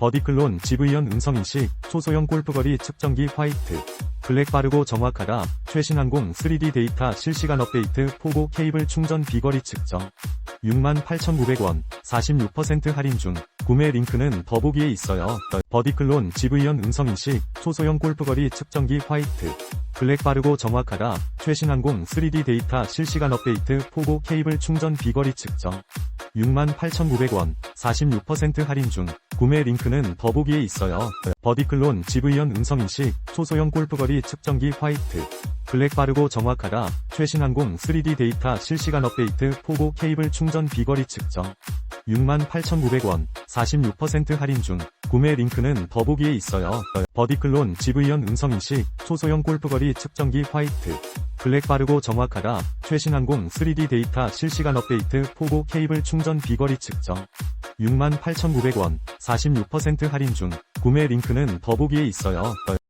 버디클론 GV연 음성인식 초소형 골프거리 측정기 화이트 블랙 빠르고 정확하다 최신 항공 3D 데이터 실시간 업데이트 포고 케이블 충전 비거리 측정. 68,900원 46% 할인 중. 구매 링크는 더보기에 있어요. 버디클론 GV연 음성인식 초소형 골프거리 측정기 화이트 블랙 빠르고 정확하다 최신 항공 3D 데이터 실시간 업데이트 포고 케이블 충전 비거리 측정. 68,900원 46% 할인 중 구매 링크는 더보기에 있어요. 버디클론 GV연 음성인식 초소형 골프거리 측정기 화이트 블랙 빠르고 정확하다 최신 항공 3D 데이터 실시간 업데이트 포고 케이블 충전 비거리 측정 68,900원 46% 할인 중 구매 링크는 더보기에 있어요. 버디클론 GV연 음성인식 초소형 골프거리 측정기 화이트 블랙 빠르고 정확하다 최신 항공 3D 데이터 실시간 업데이트 포고 케이블 충전 비거리 측정 68,900원 46% 할인 중 구매 링크는 더보기에 있어요.